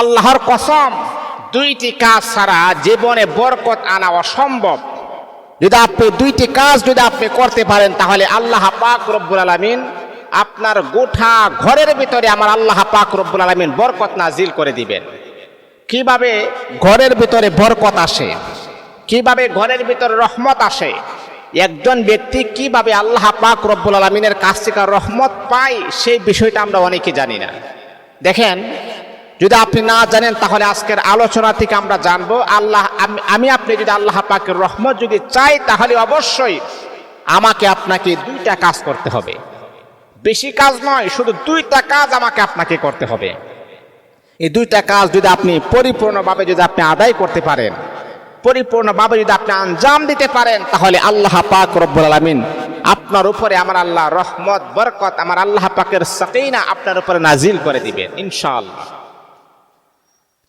আল্লাহর কসম, দুইটি কাজ ছাড়া জীবনে বরকত আনা অসম্ভব। যদি আপনি দুইটি কাজ যদি আপনি করতে পারেন, তাহলে আল্লাহ পাক রব্বুল আলামিন আপনার গোঠা ঘরের ভিতরে আমার আল্লাহ পাক রব্বুল আলামিন বরকত নাজিল করে দিবেন। কীভাবে ঘরের ভিতরে বরকত আসে? কীভাবে ঘরের ভিতরে রহমত আসে? একজন ব্যক্তি কীভাবে আল্লাহ পাক রব্বুল আলমিনের কাছ থেকে রহমত পায়, সেই বিষয়টা আমরা অনেকে জানি না। দেখেন যদি আপনি না জানেন, তাহলে আজকের আলোচনা থেকে আমরা জানব, আল্লাহ, আমি- আপনি যদি আল্লাহ পাকের রহমত যদি চাই, তাহলে অবশ্যই আমাকে আপনাকে দুইটা কাজ করতে হবে। বেশি কাজ নয়, শুধু দুইটা কাজ আমাকে আপনাকে করতে হবে। এই দুইটা কাজ যদি আপনি পরিপূর্ণভাবে যদি আপনি আদায় করতে পারেন, পরিপূর্ণভাবে যদি আপনি আঞ্জাম দিতে পারেন, তাহলে আল্লাহ পাক রব্বুল আলামিন আপনার উপরে আমার আল্লাহ রহমত, বরকত, আমার আল্লাহ পাকের সাকিনা আপনার উপরে নাজিল করে দিবেন, ইনশাআল্লাহ।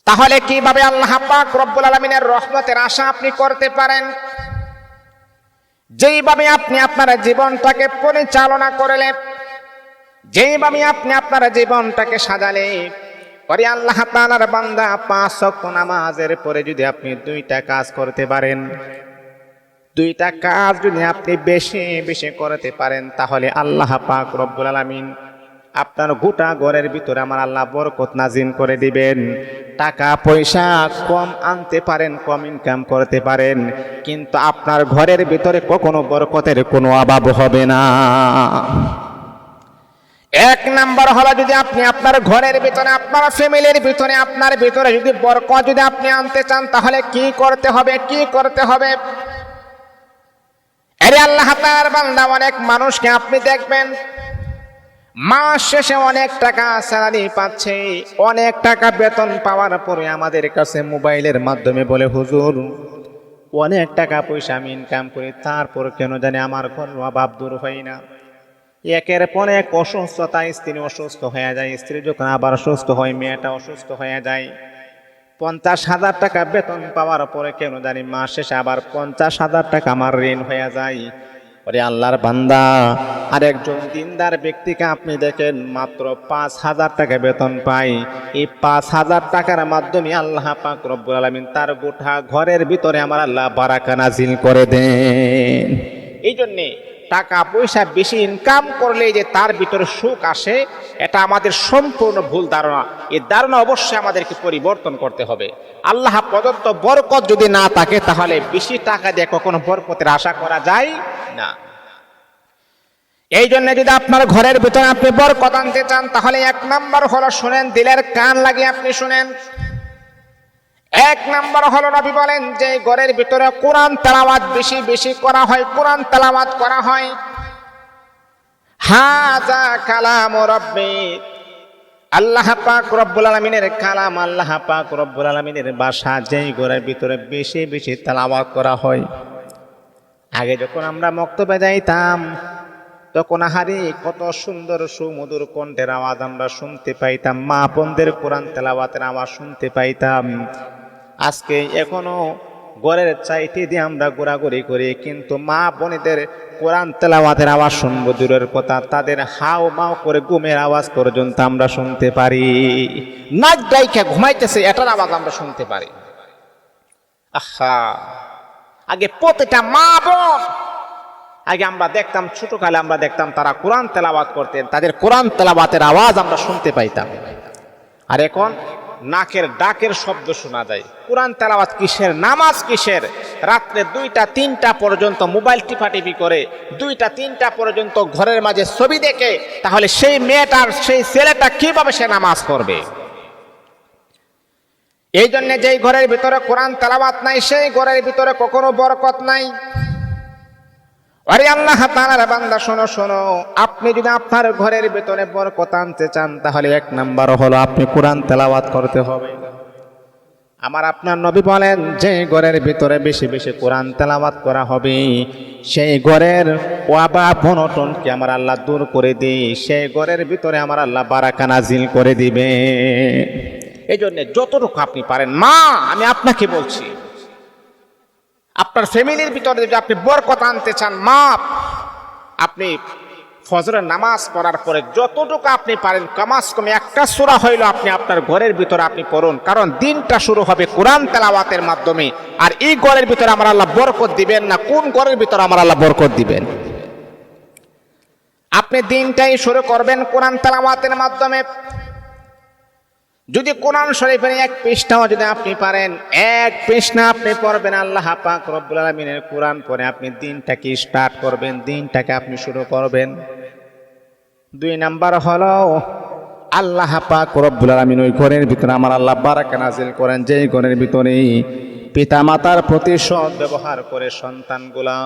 তাহলে কীভাবে আল্লাহ পাক রব্বুল আলমিনের রহমতের আশা আপনি করতে পারেন? যেইভাবে আপনি আপনার জীবনটাকে পরিচালনা করলে, যেইভাবে আপনি আপনার জীবনটাকে সাজালে পরে আল্লাহ তাআলার বান্দা পাঁচ ওয়াক্ত নামাজের পরে যদি আপনি দুইটা কাজ করতে পারেন, দুইটা কাজ যদি আপনি বেশি বেশি করতে পারেন, তাহলে আল্লাহ পাক রব্বুল আলামিন আপনার গোটা ঘরের ভিতরে আমার আল্লাহ বরকত নাজিম করে দিবেন। টাকা পয়সা কম আনতে পারেন, কম ইনকাম করতে পারেন। কিন্তু আপনার ঘরের ভিতরে কখনো বরকতের কোনো অভাব হবে না। এক নাম্বার হলো যদি আপনি আপনার ঘরের ভিতরে, আপনার ফ্যামিলির ভিতরে, আপনার ভিতরে যদি বরকত যদি আপনি আনতে চান, তাহলে কি করতে হবে, কি করতে হবে? আরে আল্লাহ তার বান্দা, অনেক মানুষকে আপনি দেখবেন মাস শেষে অনেক টাকা স্যালারি পাচ্ছে। অনেক টাকা বেতন পাওয়ার পরে আমাদের কাছে মোবাইলের মাধ্যমে বলে, হুজুর, অনেক টাকা পয়সা আমি ইনকাম করি, তারপর কেন জানি আমার কোনো অভাব দূর হয় না। একের পর এক অসুস্থতা, স্ত্রী অসুস্থ হয়ে যায়। স্ত্রী যখন আবার অসুস্থ হয়, মেয়েটা অসুস্থ হয়ে যায়। পঞ্চাশ হাজার টাকা বেতন পাওয়ার পরে কেন জানি মাস শেষে আবার পঞ্চাশ হাজার টাকা আমার ঋণ হয়ে যায়। ওরে আল্লাহর বান্দা আর একজন দিনদার ব্যক্তিকে আপনি দেখেন, মাত্র পাঁচ হাজার টাকা বেতন পাই এই পাঁচ হাজার টাকার মাধ্যমে আল্লাহ পাক রব্বুল আলমিন তার গোটা ঘরের ভিতরে আমার আল্লাহ বারাকা নাজিল করে দেন। এই জন্যে টাকা পয়সা বেশি ইনকাম করলে যে তার ভিতরে সুখ আসে, এটা আমাদের সম্পূর্ণ ভুল ধারণা। এই ধারণা অবশ্যই আমাদেরকে পরিবর্তন করতে হবে। আল্লাহ প্রদত্ত বরকত যদি না থাকে, তাহলে বেশি টাকা দিয়ে কখনো বরকতের আশা করা যায় না। এই জন্য যদি আপনার ঘরের ভিতরে আপনি বরকত আনতে চান, তাহলে এক নাম্বার হলো শুনেন, দিলের কান লাগিয়ে আপনি শুনেন। এক নাম্বার হলো নবী বলেন যে ঘরের ভিতরে কোরআন তেলাওয়াত বেশি বেশি করা হয়, কোরআন তেলাওয়াত করা হয়। হাজা কালাম রব্বি। আল্লাহ পাক রব্বুল আলমিনের কালাম আল্লাহ পাক রব্বুল আলমিনের বাসা যেই ঘরের ভিতরে বেশি বেশি তেলাওয়াত করা হয়। আগে যখন আমরা মক্তবে যাইতাম, তখন আহারে কত সুন্দর সুমধুর কণ্ঠের আওয়াজ আমরা শুনতে পাইতাম, মা বোনদের কোরআন তেলাওয়াতের আওয়াজ শুনতে পাইতাম। আজকে এখনও গড়ের চাইতে দিয়ে আমরা ঘোরাঘুরি করি, কিন্তু মা বোনেদের কোরআন তেলাওয়াতের আওয়াজ শুনব দূরের কথা, তাদের হাও মাও করে ঘুমের আওয়াজ পর্যন্ত আমরা শুনতে পারি। নাচ ডাইকা ঘুমাইতেছে, এটার আওয়াজ আমরা শুনতে পারি। আহা, আগে প্রতিটা মা বোন, আগে আমরা দেখতাম, ছোটকালে আমরা দেখতাম তারা কোরআন তেলাওয়াত করতেন, তাদের কোরআন তেলাওয়াতের আওয়াজ আমরা শুনতে পাইতাম। আর এখন নাকের ডাকের শব্দ শোনা যায়। কোরআন তেলাওয়াত কিসের, নামাজ কিসের? রাত্রে দুইটা, তিনটা পর্যন্ত মোবাইল টিপাটিপি করে, দুইটা, তিনটা পর্যন্ত ঘরের মাঝে ছবি দেখে, তাহলে সেই মেয়েটার সেই ছেলেটা কীভাবে সে নামাজ পড়বে? এই জন্য যেই ঘরের ভিতরে কোরআন তেলাওয়াত নাই, সেই ঘরের ভিতরে কখনো বরকত নাই। আরে আল্লাহ তাআলার বান্দা, শোনো শোনো। আপনি যদি আপনার ঘরের ভিতরে বরকত আনতে চান, তাহলে এক নাম্বার হলো আপনি কোরআন তেলাওয়াত করতে হবে। আমার আপনার নবী বলেন, যে ঘরের ভিতরে বেশি বেশি কোরআন তেলাওয়াত করা হবে, সেই ঘরের ওয়াবা আমার আল্লাহ দূর করে দিই সেই ঘরের ভিতরে আমার আল্লাহ বারাকা নাজিল করে দিবে। এই জন্য যতটুকু আপনি পারেন, মা, আমি আপনাকে বলছি আপনার ফ্যামিলির ভিতরে যদি আপনি বরকত আনতে চান মাপ আপনি ফজরের নামাজ পড়ার পরে যতটুকু আপনি পারেন, কমাস কমে একটা সূরা হইল আপনি আপনার ঘরের ভিতরে আপনি পড়ুন। কারণ দিনটা শুরু হবে কোরআন তেলাওয়াতের মাধ্যমে। আর এই ঘরের ভিতরে আমার আল্লাহ বরকত দিবেন না, কোন ঘরের ভিতরে আমার আল্লাহ বরকত দিবেন? আপনি দিনটাই শুরু করবেন কোরআন তেলাওয়াতের মাধ্যমে। যদি কোরআন শরীফের এক পৃষ্ঠাও যদি আপনি পারেন, এক পৃষ্ঠা আপনি পড়বেন, আল্লাহ পাক রব্বুল আলমিনের কোরআন পরে আপনি দিনটাকে স্টার্ট করবেন, দিনটাকে আপনি শুরু করবেন। দুই নাম্বার হলো, আল্লাহ পাক রব্বুল আলমিন ওই ঘরের ভিতরে আমার আল্লাহ বারাকা নাজিল করেন, যেই ঘরের ভিতরে পিতা মাতার প্রতি সৎ ব্যবহার করে সন্তানগুলা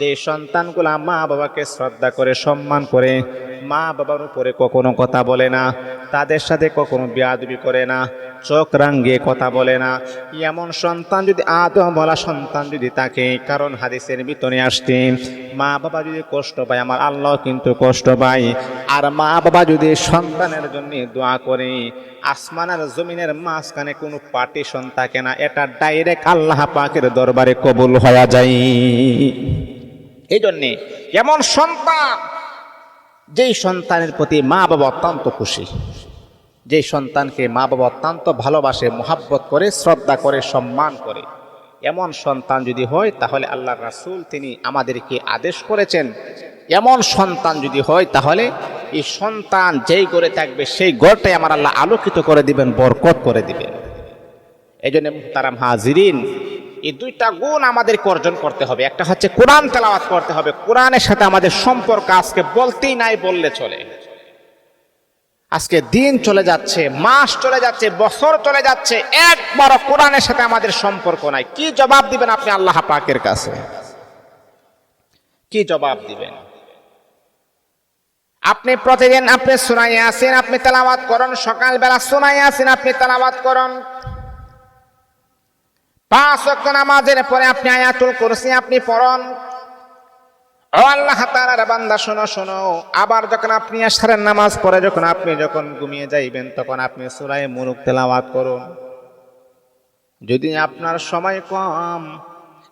যে সন্তানগুলা মা বাবাকে শ্রদ্ধা করে সম্মান করে মা বাবার উপরে কখনো কথা বলে না। তাদের সাথে কখনো বিয়াদবি করে না, চোখ রাঙ্গিয়ে কথা বলে না। এমন সন্তান যদি আদম বলা সন্তান যদি তাকে, কারণ হাদিসের ভিতরে আসতে মা বাবা যদি কষ্ট পায়, আমার আল্লাহ কিন্তু কষ্ট পায়। আর মা বাবা যদি সন্তানের জন্য দোয়া করে, আসমান আর জমিনের মাঝখানে কোনো পার্টিশন থাকে না, এটা ডাইরেক্ট আল্লাহ পাকের দরবারে কবুল হয়ে যায়। এই জন্যে এমন সন্তান যেই সন্তানের প্রতি মা বাবা অত্যন্ত খুশি, যেই সন্তানকে মা বাবা অত্যন্ত ভালোবাসে, মোহাব্বত করে, শ্রদ্ধা করে, সম্মান করে, এমন সন্তান যদি হয়, তাহলে আল্লাহ রাসূল তিনি আমাদেরকে আদেশ করেছেন, এমন সন্তান যদি হয়, তাহলে এই সন্তান যেই গড়ে থাকবে, সেই গড়টাই আমার আল্লাহ আলোকিত করে দিবেন, বরকত করে দিবেন। এই জন্য মুহতারাম হাজিরিন এই দুইটা গুণ আমাদেরকে অর্জন করতে হবে। একটা হচ্ছে কোরআন তেলাওয়াত করতে হবে। কোরআনের সাথে আমাদের সম্পর্ক আজকে বলতেই নাই, বললে চলে। আজকে দিন চলে যাচ্ছে, মাস চলে যাচ্ছে, বছর চলে যাচ্ছে, একবারও কোরআনের সাথে আমাদের সম্পর্ক নাই। কি জবাব দিবেন আপনি আল্লাহ পাকের কাছে? কি জবাব দিবেন? আপনি প্রতিদিন আপনি শোনাই আসেন আপনি তেলাওয়াত করুন, সকালবেলা শোনাই আসেন আপনি তেলাওয়াত করুন। পাঁচ ওয়াক্ত নামাজের পরে আপনি আয়াতুল কুরসি আপনি পড়ুন। ও আল্লাহ তাআলার বান্দা, শোনো শোনো। আবার যখন আপনি আশারের নামাজ পড়ে, যখন আপনি যখন ঘুমিয়ে যাইবেন, তখন আপনি সূরা মুলুক তেলাওয়াত করুন। যদি আপনার সময় কম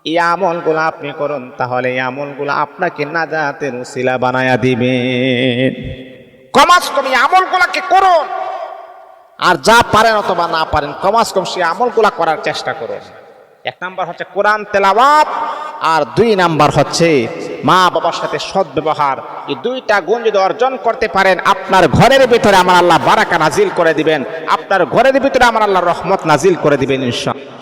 এই আমলগুলো আপনি করুন, তাহলে এই আমলগুলো আপনাকে না নাজাতের উসিলা বানায়া দিবেন কমাস কম আমলগুলাকে করুন। আর যা পারেন অথবা না পারেন কমাস কম সেই আমলগুলা করার চেষ্টা করুন। এক নাম্বার হচ্ছে কোরআন তেলাওয়াত, আর দুই নাম্বার হচ্ছে মা বাবার সাথে সৎ ব্যবহার। এই দুইটা গুণ যদি অর্জন করতে পারেন, আপনার ঘরের ভিতরে আমার আল্লাহ বারাকা নাজিল করে দিবেন। আপনার ঘরের ভিতরে আমার আল্লাহ রহমত নাজিল করে দিবেন, ইনশাআল্লাহ।